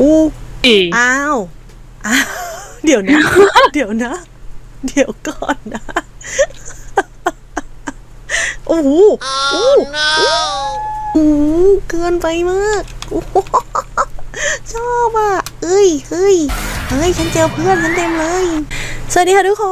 อู้อีอ้าวอ้าวเดี๋ยวนะ เดี๋ยวนะ เดี๋ยวก่อนนะโอ้โหโอ้โหโอ้โหเกินไปมากโอ้โหชอบอะเอ้ยเฮ้ยเฮ้ย ฉันเจอเพื่อนฉันเต็มเลย สวัสดีค่ะทุกค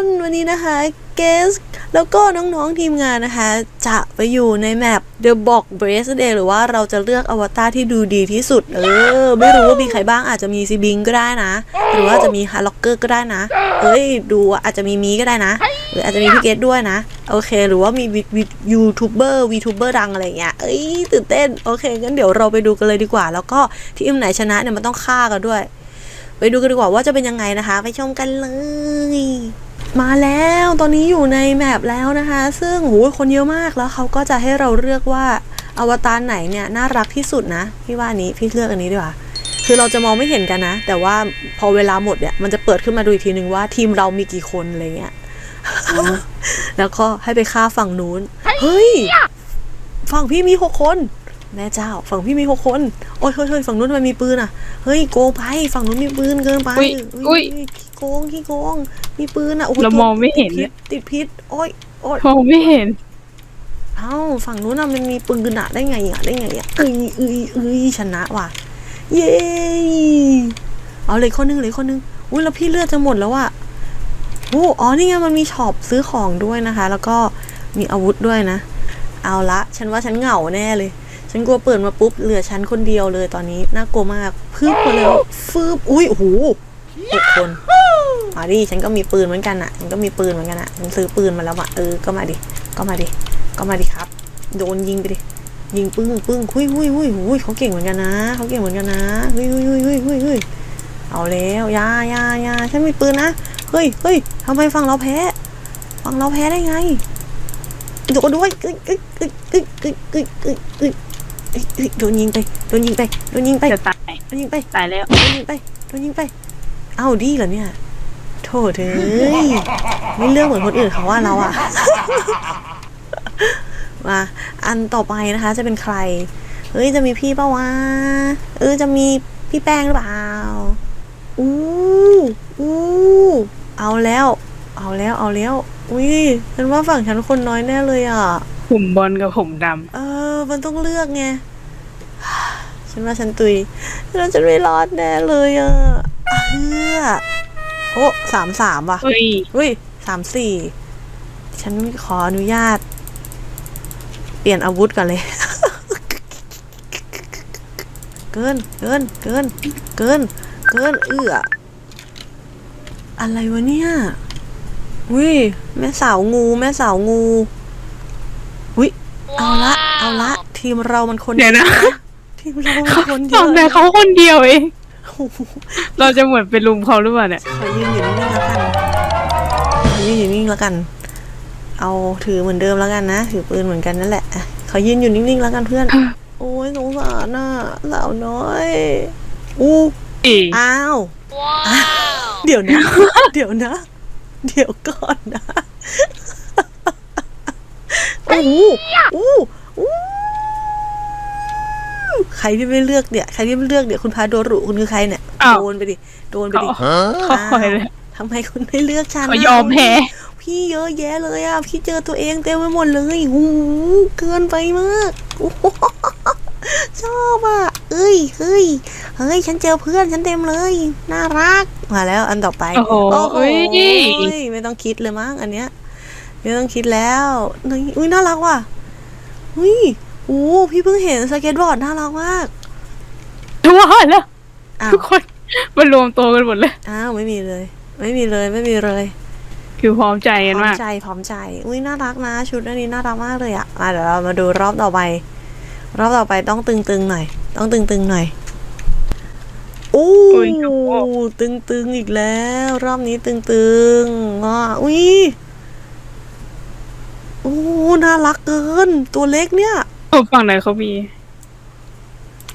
น วันนี้นะคะเกสแล้วก็น้องๆทีมงานนะคะ จะไปอยู่ในแมป The Box Brace Day หรือว่าเราจะเลือกอวตารที่ดูดีที่สุด เออ ไม่รู้ว่ามีใครบ้างอาจจะมีซีบิงก็ได้นะ หรือว่าจะมีฮาร์ล็อกเกอร์ก็ได้นะ เอ้ย ดูอาจจะมีมีก็ได้นะ หรืออาจจะมีพี่เกสด้วยนะ โอเค หรือว่ามียูทูบเบอร์วีทูบเบอร์ดังอะไรเงี้ย เอ้ย ตื่นเต้น โอเค งั้นเดี๋ยวเราไปดูกันเลยดีกว่า แล้วก็ทีมไหนชนะเนี่ยมันต้องฆ่ากันด้วย ไปดูกันดีกว่าว่าจะเป็นยังไงนะคะ ไปชมกันเลย มาแล้วตอนนี้อยู่ในแมปแล้วนะคะ ซึ่งโหคนเยอะมากแล้วเขาก็จะให้เราเลือกว่าอวตารไหนเนี่ยน่ารักที่สุดนะพี่ว่าอันนี้พี่เลือกอันนี้ดีกว่าคือเราจะมองไม่เห็นกันนะ แต่ว่าพอเวลาหมดเนี่ยมันจะเปิดขึ้นมาดูอีกทีนึงว่าทีมเรามีกี่คนอะไรเงี้ยแล้วก็ให้ไปฆ่าฝั่งนู้นเฮ้ยฝั่งพี่มีหกคน แม่เจ้า ฝั่งพี่มีหกคน โอ้ยเฮ้ยเฮ้ยฝั่งนู้นทำไมมีปืนอะ เฮ้ยโกงไป ฝั่งนู้นมีปืนเกินไปอุ๊ยอุ๊ยเฮ้ขี้โกงขี้โกง มีปืนอะ โอ้โหเรามองไม่เห็นติดพิษติดพิษ โอ้ยโอ้ยมองไม่เห็น เอ้า ฝั่งนู้นน่ะมันมีปืนอะ ได้ไงอะ ได้ไงอะเอ้ยเอ้ยเอ้ยชนะว่ะ เย้ เอาเลยคนนึงเลยคนนึง อุ้ยแล้วพี่เลือดจะหมดแล้วอะโอ้อ๋อ นี่ไงมันมีช็อปซื้อของด้วยนะคะ แล้วก็มีอาวุธด้วยนะ เอาละ ฉันว่าฉันเหงาแน่เลย ฉันกลัวเปิดมาปุ๊บเหลือฉันคนเดียวเลยตอนนี้น่ากลัวมากพึบมาแล้วฟืบอุ้ยโอ้โหหกคนมาดิฉันก็มีปืนเหมือนกันอะฉันก็มีปืนเหมือนกันอะฉันซื้อปืนมาแล้วอะเออก็มาดิก็มาดิก็มาดิครับ โดนยิงไปดิยิงปึ้งปึ้งหุยหุยหุยหุยเขาเก่งเหมือนกันนะเขาเก่งเหมือนกันนะเฮ้ยเฮ้ยเฮ้ยเฮ้ยเฮ้ยเฮ้ยเอาแล้วยายายาฉันมีปืนนะเฮ้ยเฮ้ยทำไมฝั่งเราแพ้ฝั่งเราแพ้ได้ไงโดนด้วยเอ้ยเอ้ยเอ้ยเอ้ยเอ้ย เอ้ยเอ้ยเอ้ยเอ้ยเอ้ยโดนยิงไป โดนยิงไป โดนยิงไป จะตาย โดนยิงไป ตายแล้ว โดนยิงไป โดนยิงไป เอ้าดีเหรอเนี่ยโทษเอ้ยไม่เลือกเหมือนคนอื่นเขาว่าเราอะ มาอันต่อไปนะคะ จะเป็นใครเฮ้ยจะมีพี่ปะวะ เออจะมีพี่แป้งหรือเปล่า อู้อู้เอาแล้ว เอาแล้ว เอาแล้ว อุ้ยฉันว่าฝั่งฉันคนน้อยแน่เลยอะ ผมบอลกับผมดเออ มันต้องเลือกไง ฉันว่าฉันตุยฉันว่าฉันไม่รอดแน่เลยอะเฮือโอ้สามสามว่ะำเฮ้ยอุ้ยสามสี่ฉันขออนุญาต เปลี่ยนอาวุธก่อนเลย เกิน เกิน เกิน เกิน เกิน เอื้อ อะไรวะเนี่ยอุ้ยแม่สาวงู แม่สาวงูอุ้ย เอาละเอาละ ทีมเรามันคนเดี๋ยวนะ ทีมเรามันคนเยตอนอะแต่เขาคนเดียวเอง โอ้โหเราจะเหมือนเป็นลุมเขาหรือเปล่าเนี่ย ขอยืนอยู่นิ่งๆแล้วกันขอยืนอยู่นิ่งๆแล้วกัน เอาถือเหมือนเดิมแล้วกันนะถือปืนเหมือนกันนั่นแหละอะขอยืนอยู่นิ่งๆแล้วกันเพื่อน โอ้ยสงสารน่ะสาวน้อยอู้อีอ้าวอ้าวเดี๋ยวนะ เดี๋ยวนะ เดี๋ยวก่อนนะโอ้โหอู้อู้ใครที่ไม่เลือกเนี่ย ใครที่ไม่เลือกเนี่ย คุณพาโดรุคุณคือใครเนี่ย อ้าว โดนไปดิ โดนไปเขาดิเขาคอยเลยทำไมคุณไม่เลือกฉันเขาะยอมแพ้พี่เยอะแยะเลยอะ พี่เจอตัวเองเต็มไปหมดเลยหูเกินไปมากโอ้โหชอบอะ เอ้ยเฮ้ย เฮ้ย ฉันเจอเพื่อนฉันเต็มเลย น่ารัก มาแล้วอันต่อไปโอ้โหโอ้เฮ้ย ไม่ต้องคิดเลยมั้งอันเนี้ย ไม่ต้องคิดแล้วนี่อุ้ยน่ารักว่ะอุ้ยโอ้พี่เพิ่งเห็นสเก็ตบอร์ดน่ารักมากทุกคนแล้วอ้าวทุกคนมารวมตัวกันหมดเลย อ้าวไม่มีเลย ไม่มีเลยไม่มีเลย คือพร้อมใจพกันร้อมมากใจพร้อมใจ อุ้ยน่ารักนะ ชุดอันนี้น่ารักมากเลยอะมาเดี๋ยวเรามาดูรอบต่อไป รอบต่อไปต้องตึงๆหน่อย ต้องตึงๆหน่อยอู้อุ้ยโอ้โหตึงๆอีกแล้ว รอบนี้ตึงๆอะอุ้ย โอ้น่ารักเกิน ตัวเล็กเนี่ยโอ้ฝั่งไหนเขามี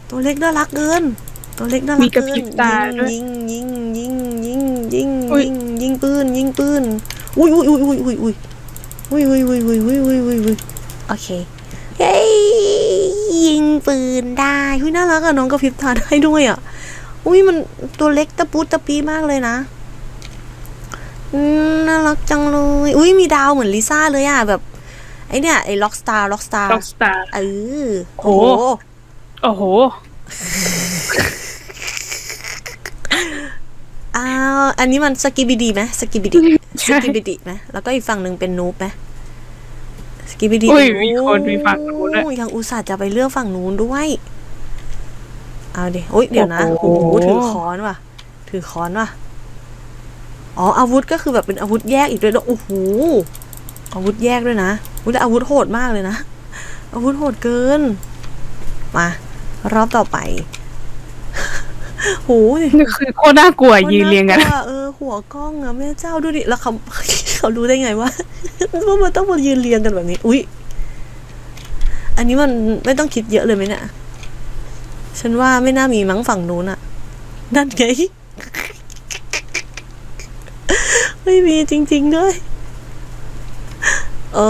ตัวเล็กน่ารักเกิน ตัวเล็กน่ารัมีกกระเกิพรินบตาด้วยยิงยิงยิงยิงยิงอุ๊ย ยิงยิงปืนยิงปืนอุ้ยอุ้ยอุ้ยอุ้ยอุ้ยอุ้ยอุ้ยอุ้ยอุ้ยอุ้ยอุ้ยอุ้ยอุ้ยอุ้ยโอเคเฮ้ยยิงปืนได้หุ้ยน่ารักอะน้องกระพริบตาได้ด้วยอะอุ้ยมันตัวเล็กตะปูตะปีมากเลยนะอืมน่ารักจังเลยอุ้ยมีดาวเหมือนลิซ่าเลยอะแบบ ไอเนี่ยไอล็อกสตาร์ล็อกสตาร์ล็อกสตาร์เออโอ้โอ้โหโอ้โหอ้าวอันนี้มันสกิบิดีไหมสกิบิดีใช่สกิบิดีไหมแล้วก็อีกฝั่งหนึ่งเป็นนูบไหมสกิบิดีอุ้ยมีคนมีฝั่งนู้นด้วยโอ้ยังอุตส่าห์จะไปเลือกฝั่งนู้นด้วย เอาดิโอ้ยเดี๋ยวนะโอ้โอ้โหโหถือค้อนว่ะ ถือค้อนว่ะอ๋ออาวุธก็คือแบบเป็นอาวุธแยกอีกด้วยแล้วโอ้โห อาวุธแยกด้วยนะอุ้ยแต่อาวุธโหดมากเลยนะ อาวุธโหดเกิน มารอบต่อไปโหนี่คือโคตรน่ากลัวยืนเรียงกันคากลัวเออหัวกล้องอะแม่เจ้าดูดิแล้วเขาเขารู้ได้ไงว่าว่ามันต้องมายืนเรียงกันแบบนี้ อุ๊ยอันนี้มันไม่ต้องคิดเยอะเลยไหมเนี่ยฉันว่าไม่น่ามีมั้งฝั่งนู้นอะนั่นไงไม่มีจริง ๆ ด้วย เอ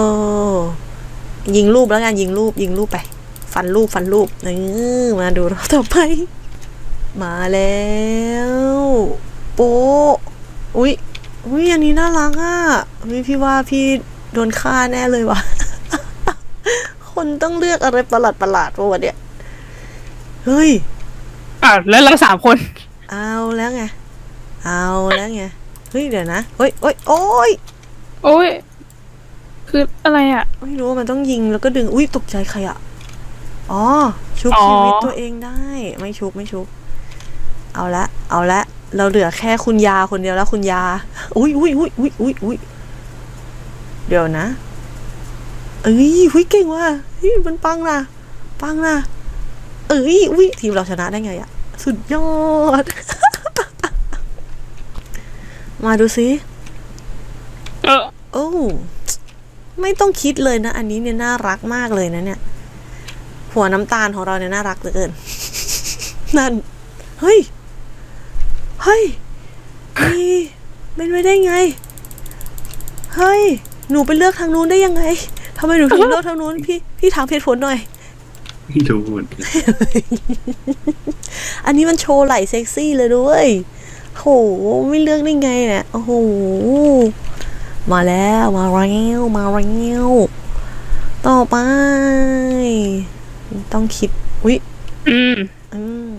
อ ยิงรูปแล้วกันยิงรูป ยิงรูปไป ฟันรูปฟันรูปนี่มาดูรอบต่อไป มาแล้ว โป๊ะอุ๊ยอุ๊ยอันนี้น่ารักอะอุ๊ยพี่ว่าพี่โดนฆ่าแน่เลยว่ะคนต้องเลือกอะไรประหลาดประหลาดๆปะวะเนี่ยเฮ้ยอะแล้วเราสามคน เอาแล้วไง เอาแล้วไง เฮ้ยเดี๋ยวนะเฮ้ยเฮ้ยโอ้ยโอ้ย คืออะไรอะ ไม่รู้ว่ามันต้องยิงแล้วก็ดึง อุ้ยตกใจใครอะ อ๋อ ชุบอ๋อชีวิตตัวเองได้ ไม่ชุบไม่ชุบ เอาละ เอาละ เราเหลือแค่คุณยาคนเดียวแล้วคุณยา อุ้ยอุ้ยอุ้ยอุ้ยอุ้ยอุ้ยเดี๋ยวนะ เอ้ยหุ้ยเก่งว่ะเฮ้ยมันปังนะปังนะเอ้ยอุ้ยทีมเราชนะได้ไงอะสุดยอด มาดูสิเออโอ้ ไม่ต้องคิดเลยนะ อันนี้เนี่ยน่ารักมากเลยนะเนี่ย หัวน้ำตาลของเราเนี่ยน่ารักเหลือเกิน นั่น เฮ้ย เฮ้ยมีเป็นไปได้ไง เฮ้ย หนูไปเลือกทางนู้นได้ยังไงทำไมหนูถึงเลือกทางนู้นพี่พี่ถามเหตุผลหน่อยไม่รู้เหมือนกันอันนี้มันโชว์ไหล่เซ็กซี่เลยด้วยโหไม่เลือกได้ไงเนี่ยโอ้โห มาแล้วมาแล้วมาแล้วต่อไป ต้องคิดอุ๊ยอืมอืม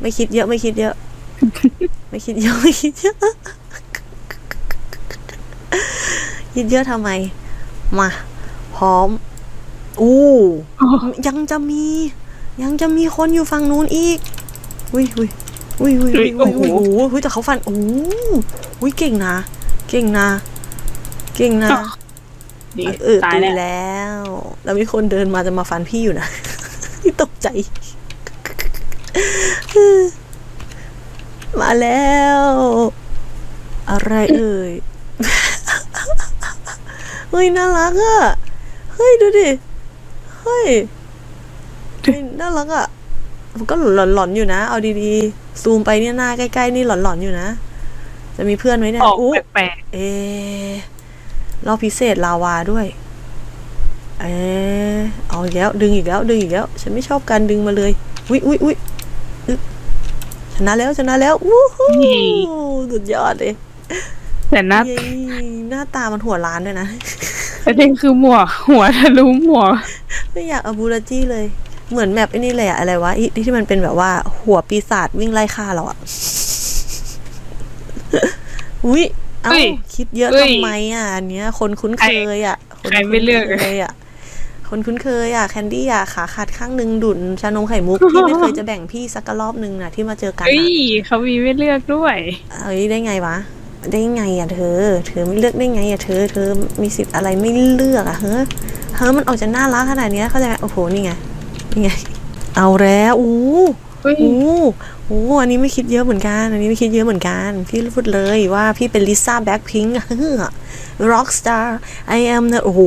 ไม่คิดเยอะไม่คิดเยอะ ไม่คิดเยอะไม่คิดเยอะคิดเยอะทำไม มา พร้อมอู้อ๋อยังจะมี ยังจะมีคนอยู่ฝั่งนู้นอีกอุ้ยอุ้ยอุ้ยอุ้ยอุ้ยอุ้ยอุ้ยโอ้โหแต่เขาฟันโอ้โหอุ้ยเก่งนะ เก่งนะ เก่งนะดีเออตายตุยแล้วแล้ว แล้วมีคนเดินมาจะมาฟันพี่อยู่นะพี่ตกใจ มาแล้ว อะไรเอ่ย เฮ้ยน่ารักอะ เฮ้ยดูดิเฮ้ยเฮ้ยน่ารักอะมันก็หลอนๆอยู่นะ เอาดีๆ ซูมไปเนี่ยหน้าใกล้ๆนี่หลอนๆอยู่นะ จะมีเพื่อนไหมเนี่ยออกอู้แปลกเอะ รอบพิเศษลาวาด้วย เอะเอาอีกแล้ว ดึงอีกแล้ว ดึงอีกแล้ว ฉันไม่ชอบการดึงมาเลย อุ้ยอุ้ยอุ้ยอึ๊บชนะแล้วชนะแล้ววู้ฮู้สุดยอดเลยๆแต่หน้าเย้หน้าตามันหัวล้านด้วยนะประเด็นคือหมวกหัวทะลุหมวกไม่อยากเอาบูราจี้เลย เหมือนแมปไอ้นี่เลยอะอะไรวะอีที่มันเป็นแบบว่า หัวปีศาจวิ่งไล่ฆ่าเราอะอุ้ย เอ้าเอ้ยคิดเยอะเอ้ยทำไมอะอันเนี้ย คนคุ้นเคยอะคนใครไม่เลือก คุ้นเคยอะคนคุ้นเคยอะแคนดี้อะขาขาดข้างหนึ่งดุนชานมไข่มุกที่ไม่เคยจะแบ่งพี่สักกะรอบหนึ่งนะที่มาเจอกันเอ้อะยเขามีไม่เลือกด้วย เอ้ยได้ไงวะ ได้ไงอะเธอ เธอไม่เลือกได้ไงอะเธอ เธอมีสิทธิ์อะไรไม่เลือกอะเฮ้อเฮ้อมันออกจะน่ารักขนาดเนี้ยเข้าใจไหมโอ้โหนี่ไงนี่ไง เอาแล้วอู้เฮ้ย โอ้โหอันนี้ไม่คิดเยอะเหมือนกัน อันนี้ไม่คิดเยอะเหมือนกัน พี่พูดเลยว่าพี่เป็นลิซ่าแบ็คพิงค์ร็อกสตาร์ I am the โอ้โห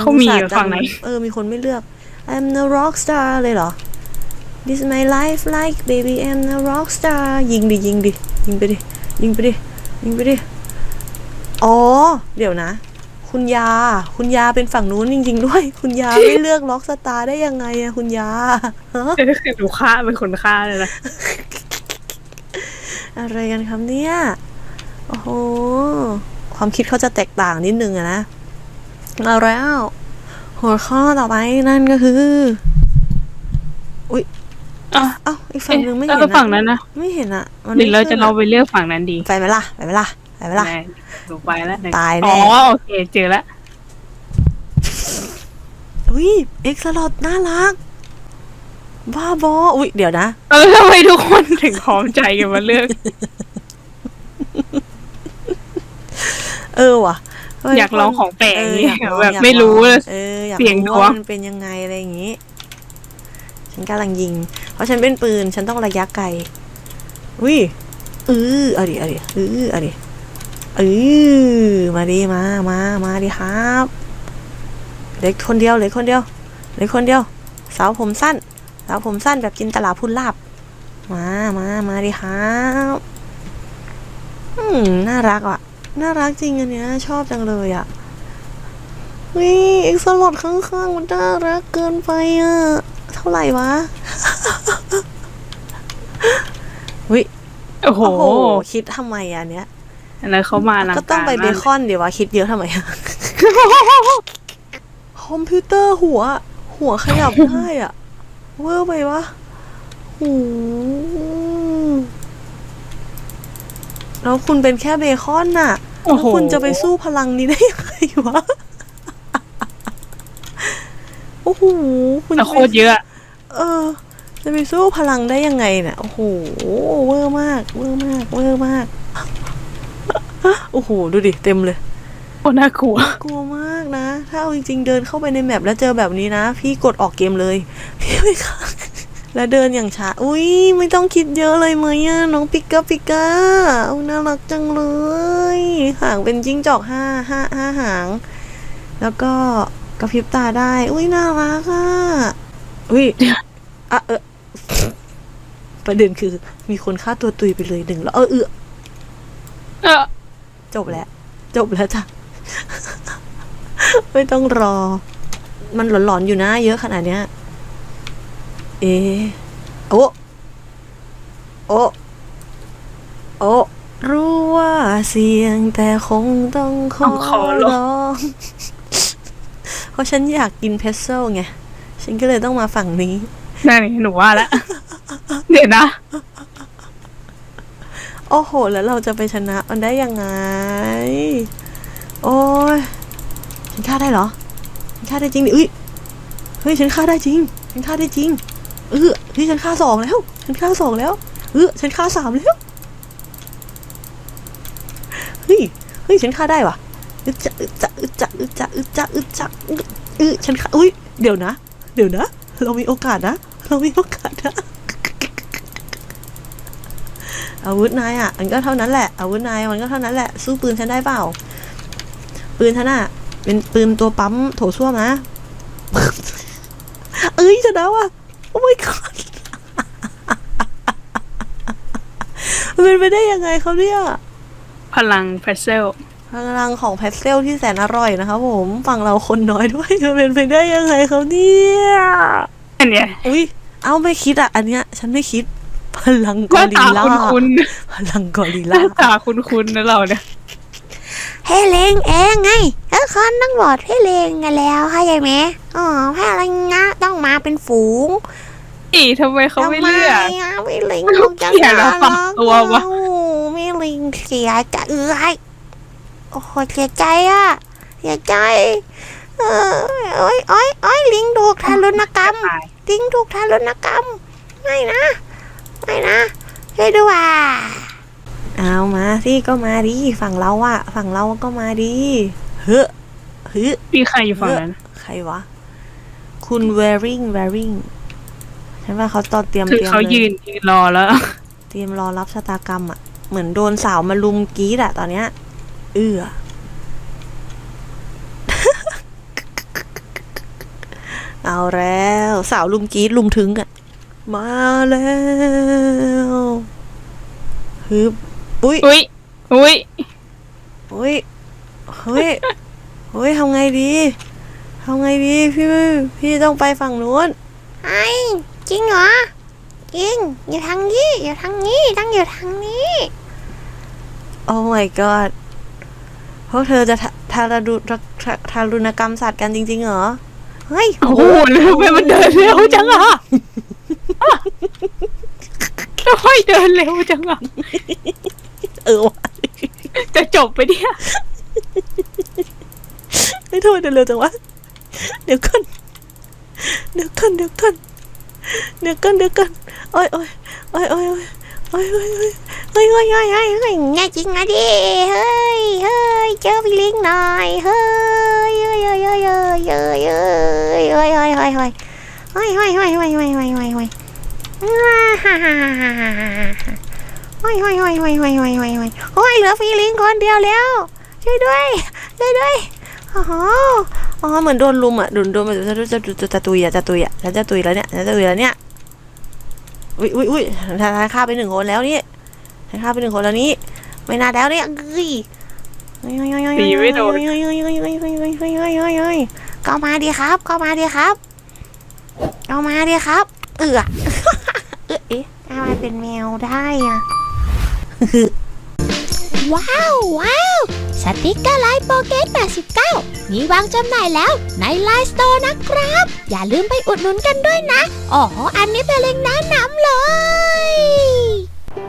เขามีอุตส่อยู่ห์ฝั่งไหนจำเออ มีคนไม่เลือก I'm the rock star เลยเหรอ This is my life like baby I'm the rock star ยิงดิ ยิงดิ ยิงไปดิ ยิงไปดิ ยิงไปดิ อ๋อ เดี๋ยวนะ คุณยา คุณยาเป็นฝั่งนู้นจริง ๆ ด้วย คุณยาไม่เลือกล็อกสตาร์ได้ยังไงอะคุณยาฮะคือหนูฆ่าเป็นคนฆ่าเลยนะอะไรกันครับเนี่ย โอ้โห ความคิดเขาจะแตกต่างนิดนึงอะนะเอาแล้วหัวข้อต่อไปนั่นก็คืออะเอ้าอีกฝั่งหนึ่งไม่เอ๊ะเห็นแล้วฝั่งนั้นนะไม่เห็นอะมันหรือเราจะไม่เราขึ้นไปเลือกฝั่งนั้นดีอะไปไหมล่ะ ไปไหมล่ะ ไปไหมล่ะได้ดูไปแล้วไหนตายแน่อ๋อโอเคเจอแล้วอุ้ยเอ็กซ์ลอดน่ารักบ้าบออุ้ยเดี๋ยวนะ เออทำไมทุกคนถึงพร้อมใจกันมาเลือก เออว่ะเฮ้อยากลองของแปลกเออนี่อยากลองแบบอยากไม่รู้ลองเลยเอออยากเสี่ยงรู้ดวงว่ามันเป็นยังไงอะไรอย่างงี้ ฉันกำลังยิง เพราะฉันเป็นปืน ฉันต้องระยะไกลอุ้ยเออเอาดิเอาดิเออเอาดิ เออมาดิมามามาดิครับเหล็กคนเดียวเหล็กคนเดียวเหล็กคนเดียว สาวผมสั้น สาวผมสั้นแบบจินตลาพูนลาบ มามามาดิครับอืมน่ารักอะ น่ารักจริงอันเนี้ย ชอบจังเลยอะวิเอ็กซ์ลอดข้างๆมันน่ารักเกินไปอะ เท่าไหร่วะวิโอ้โหโอ้โหคิดทำไมอะอันเนี้ย อันนั้นเขามาลังก็ต้องไปารเบคอนเดี๋ยววะคิดเยอะทำไมอะคอมพิวเตอร์หัว หัวขยับได้อะเวอร์ไปวะโอ้โหแล้วคุณเป็นแค่เบคอนน่ะโอ้แล้วโหคุณจะไปสู้พลังนี้ได้ยังไงวะโอ้โหคุณแต่จะโคไปตรเยอะ เออ จะไปสู้พลังได้ยังไงเนี่ยโอ้โหเวอร์มาก เวอร์มาก เวอร์มาก โอ้โห ดูดิ เต็มเลยโคตรน่ากลัว กลัวมากนะ ถ้าเอาจริงๆเดินเข้าไปในแมปแล้วเจอแบบนี้นะ พี่กดออกเกมเลย พี่ไม่ค้างแล้วเดินอย่างช้า อุ้ยไม่ต้องคิดเยอะเลยไหมอะน้องปิกาปิกาเอาน่ารักจังเลย หางเป็นจิ้งจอกห้าห้าห้าหาง แล้วก็กระพริบตาได้ อุ้ยน่ารักอะอุ้ยอะเออประเด็นคือมีคนฆ่าตัวตุยไปเลยหนึ่งแล้วเออเออเออ จบแล้ว จบแล้วจ้ะ ไม่ต้องรอ มันหลอนๆอยู่นะ เยอะขนาดเนี้ย เอะโอ้โอ้โอ้รู้ว่าเสียงแต่คงต้องขอต้องขอร้องร้อง เพราะฉันอยากกินเพสโซ่ไง ฉันก็เลยต้องมาฝั่งนี้นั่นไงหนูว่าแล้วเดี๋ยวนะ โอ้โห แล้วเราจะไปชนะมันได้ยังไง โอ้ยฉันฆ่าได้เหรอ ฉันฆ่าได้จริงดิอุ้ย เฮ้ย ฉันฆ่าได้จริง ฉันฆ่าได้จริง เออเฮ้ยฉันฆ่าสองแล้ว ฉันฆ่าสองแล้ว เออฉันฆ่าสามแล้ว เฮ้ย เฮ้ย ฉันฆ่าได้ว่ะอึดจะอึดจะอึดจะอึดจะอึดจะอึดจะอึดเออฉันฆ่า อุ้ย เดี๋ยวนะ เดี๋ยวนะ เรามีโอกาสนะ เรามีโอกาสนะ อาวุธนายอะมันก็เท่านั้นแหละอาวุธนายมันก็เท่านั้นแหละสู้ปืนฉันได้เปล่า ปืนฉันอะเป็นปืนตัวปั๊มโถส้วมนะ เอ้ยชนะว่ะโอ้ my god มันเป็นไปได้ยังไงเขาเนี่ยพลังเพรสเซลพลังของแพสเซลที่แสนอร่อยนะครับผมฝั่งเราคนน้อยด้วยมันเป็นไปได้ยังไงเขาเนี่ยอันเนี้ยอุ้ยเอาไม่คิดอะ อันเนี้ย ฉันไม่คิด พลังหกอน้าริตาลลาคุ้นพลังกอริลๆหลาน้าตาคุ้นๆนะเราเนี่ย เฮเลงเองไงแล้วคอนต้องบอดเฮเลงกันแล้วเข้าใจไหมอ๋อพาอะไรนะต้องมาเป็นฝูงอีทำไมเขาไม่เลือก ทำไมะไม่ลิงเขาเกลียดเราปรับตัววะเอ้าไม่ลิงเสียใจเอ้ยโอ้โหเสียใจอะเสียใจเออโอ้ยโอ้ยโอ้ยลิงถูกทารุณกรรม ตาย ลิงถูกทารุณกรรม ไม่นะ ไม่นะช่วยด้วยเอามาสิก็มาดิฝั่งเราอะฝั่งเราก็มาดิเฮ้อเฮ้อมีใครอยู่ฝั่งนั้น ใครวะ คุณ wearing wearing ฉันว่าเขาตอนเตรียมคือเตรียมเขาเลยยืนยืนรอแล้ว เตรียมรอรับชะตากรรมอะเหมือนโดนสาวมาลุมกรีดอะตอนเนี้ย เอื้อเอาแล้ว สาวลุมกรีดลุมถึงอะ มาแล้วฮึบอุ้ยอุ้ยอุ้ยเฮ้ยเฮ้ยเฮ้ยทำไงดีทำไงดีพี่พี่ต้องไปฝั่งนู้นไอ้จริงเหรอยิงอยู่ทางนี้อยู่ทางนี้ต้องอยู่ทางนี้โอ้ my god พวกเธอจะทาทารุณทาทารุณกรรมสัตว์กันจริงๆเหรอเฮ้ยโอ้โหแล้วทำไมมันเดินเร็วจังอะ ทำไมเดินเร็วจังอะเออว่ะจะจบไปเนี่ยไม่ทำไมเดินเร็วจังวะ เดี๋ยวก่อนเดี๋ยวก่อนเดี๋ยวก่อนเดี๋ยวก่อนเดี๋ยวก่อนโอ้ยโอ้ยโอ้ยโอ้ยโอ้ยโอ้ยโอ้ยโอ้ยโอ้ยโอ้ยโอ้ยโอ้ยโอ้ยแน่จริงอะดิเฮ้ยเฮ้ยเจอพี่ลิงหน่อยเฮ้ยเฮ้ยเฮ้ยเฮ้ยเฮ้ยเฮ้ยเฮ้ยเฮ้ยเฮ้ยเฮ้ยเฮ้ยเฮ้ยเฮ้ยเฮ้ย เฮ้ยเฮ้ยเฮ้ยเฮ้ยเฮ้ยเฮ้ยเฮ้ยฮ่าฮ่าฮ่าฮ่าฮ่าฮ่าเฮ้ยเฮ้ยเฮ้ยเฮ้ยเฮ้ยเฮ้ยเฮ้ยเฮ้ยโอ้ยเหลือพี่ลิงคนเดียวแล้ว ช่วยด้วยช่วยด้วยโอ้โหอ๋อเหมือนโดนลุมอะโดนโดนมันจะจะจะจะตุยอะจะตุยอะจะตุยแล้วเนี่ยจะตุยแล้วเนี่ยอุ้ยอุ้ยอุ้ยทายฆ่าไปหนึ่งคนแล้วนี่ทายฆ่าไปหนึ่งคนแล้วนี่ไม่น่าแล้วเนี่ยเฮ้ยตีไม่โดนก็มาดีครับก็มาดีครับก็มาดีครับ เอือเออเอ๊ะทำไมเป็นแมวได้อะว้าวว้าวสติกเกอร์ไลน์โปเกต89 มีวางจำหน่ายแล้วในไลน์สโตร์นะครับ อย่าลืมไปอุดหนุนกันด้วยนะ อ๋อ อันนี้เป็นเล็งก์แนะนำเลย